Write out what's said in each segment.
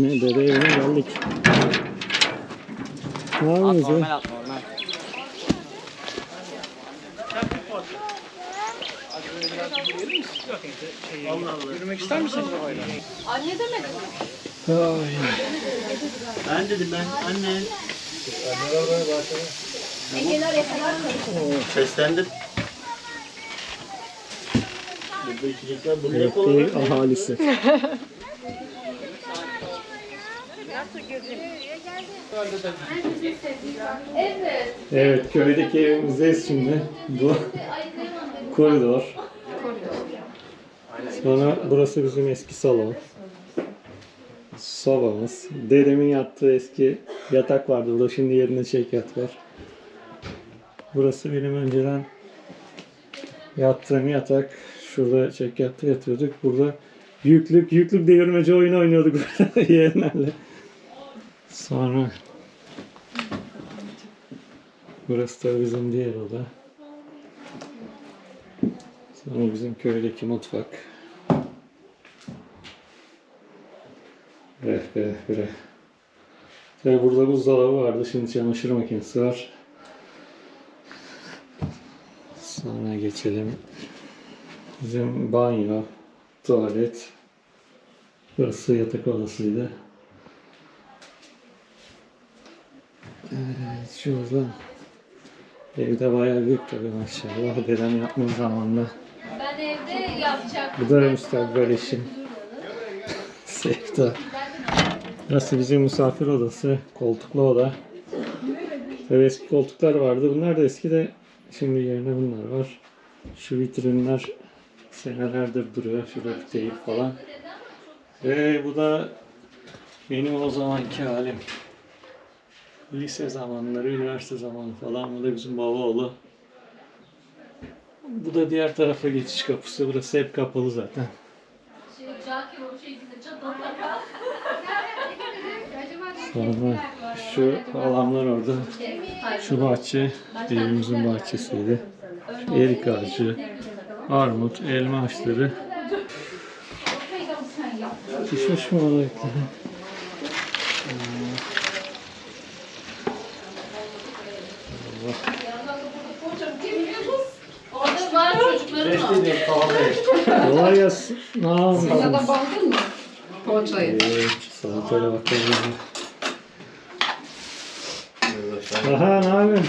Ne dede evine geldik. Ne yapıyorsunuz ya? Normal at normal. Anne demedi mi? Ay. Ben dedim ben anne. Seslendim. Burada içecekler bu ne kolay. Evet. Köydeki evimizdeyiz şimdi. Bu koridor. Sonra burası bizim eski salon. Sobamız. Dedemin yattığı eski yatak vardı burada. Şimdi yerine çekyat var. Burası benim önceden yattığım yatak. Şurada çekyatta yatıyorduk. Burada yüklük yüklük devirmeci oyunu oynuyorduk burada yeğenlerle. Sonra Burası da bizim diğer oda. Sonra bizim köydeki mutfak. Eh be bre. Ve burada buzdolabı vardı. Şimdi çamaşır makinesi var. Sonra geçelim. Bizim banyo, tuvalet. Burası yatak odasıydı. Evet, şuradan. Evde bayağı büyük tabii maşallah. Dedem yapmış zamanında. Ben evde yapacaktım. Bu da müstakbel eşim. Sevda. Burası bizim misafir odası. Koltuklu oda. Tabii eski koltuklar vardı. Bunlar da eski de şimdi yerine bunlar var. Şu vitrinler senelerdir duruyor. Şurada bir teyip falan. Ve bu da benim o zamanki halim. Lise zamanları, üniversite zamanı falan. Bu da bizim baba oğlu. Bu da diğer tarafa geçiş kapısı. Burası hep kapalı zaten. Sonra şu alanlar orada. Şu bahçe evimizin bahçesiydi. Şu erik ağacı, armut, elma ağaçları. Pişmiş mi olarakları? Orada var çocukların var. Kolay gelsin. Ne yapıyorsunuz? Baldın mı? Poğaçayı. Evet, salataya bakalım. Aha ne yapıyorsun?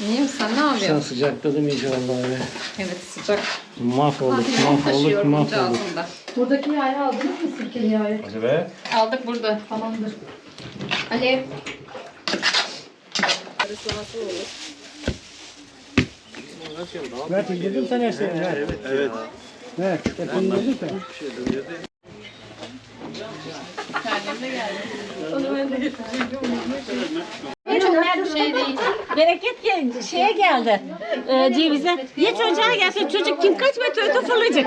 İyiyim sen ne Sen yapıyorsun? sıcakladım iyice vallahi. be. Evet sıcak. Mahvolduk, mahvolduk, Taşıyorum mahvolduk. altında. Buradaki yağı aldınız mı sirkeli yağı? Aldık burada. Tamamdır. Alev. Şey değil. Bereket geldi, şeye geldi, e, cevize. Ye çocuğa gelsin, çocuk kim kaç metre öte fırlayacak.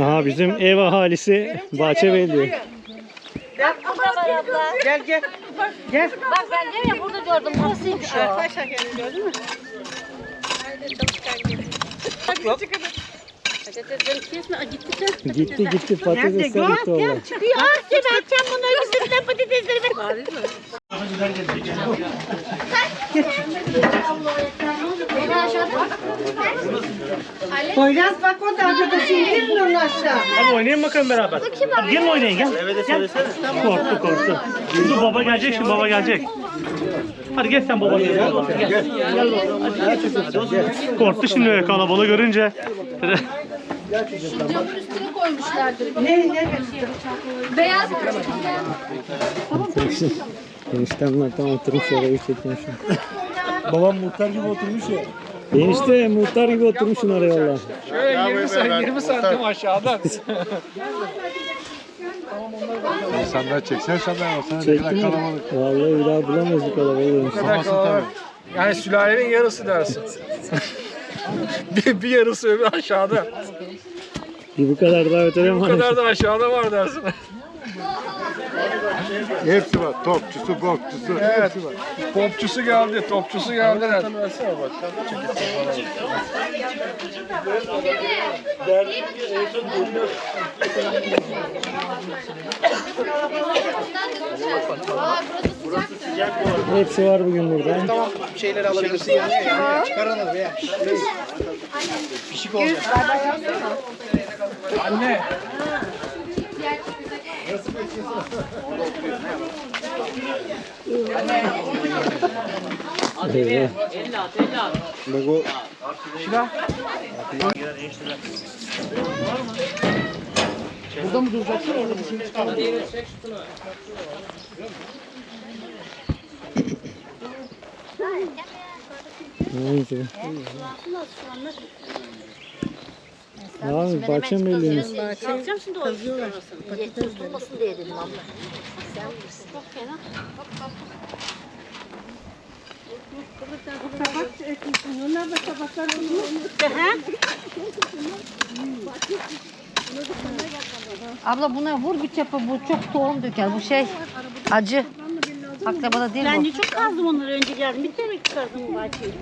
Aha bizim ev ahalisi bahçe belli. Gel gel. Gel. Bak ben diyorum ya burada gördüm. Burasıymış o. Arkadaşlar gördün mü? Yok. Gitti. Gitti gitti patatesler gitti valla. Çıkıyor. Ah sen açacağım bunu üstünden patatesleri. Poyraz bak o da arkadaşım girin onu aşağı. Hadi oynayın bakalım beraber. Hadi gelin oynayın gel. Eve de söylesene. Korktu korktu. Dur baba gelecek şimdi baba gelecek. Hadi gel sen baba gel. Korktu şimdi kalabalığı görünce. Camın üstüne koymuşlardır. Ne ne Beyaz Eniştemler tam oturmuş oraya bir çekmiş. Babam muhtar gibi oturmuş ya. Enişte muhtar gibi oturmuşsun oraya valla. Şöyle 20 santim, 20 santim aşağıdan. İnsanlar çeksen senden olsana ne Çektim kadar mi? kalabalık. Vallahi bir daha bulamayız bu kalabalığı. Bu kadar kalabalık. Yani sülalenin yarısı dersin. bir, bir yarısı öbür aşağıda. Bir bu kadar davet edemem. Bu kadar da aşağıda var dersin. Hepsi var. Topçusu, bokçusu. Evet. Hepsi var. Popçusu geldi, topçusu sıcaktı. Hepsi var bugün burada. Şeyleri alabilirsin yani. Çıkaralım veya. Pişik olacak. Anne. Eyvah. Bak o Neyse. Abi mi eliniz? Çalacağım şimdi o. Patates olmasın diye dedim abla. Sen bilirsin. Çok fena. Onlar da tabaklar Abla buna vur bir çapa bu çok tohum döker. Bu şey acı. Akrabada değil Ben bu. çok kazdım onları önce geldim. Bir kere çıkardım bahçeyi.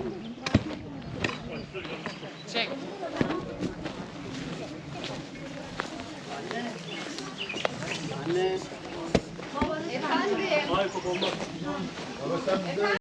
Efendim. Hayır, olmaz. Ama sen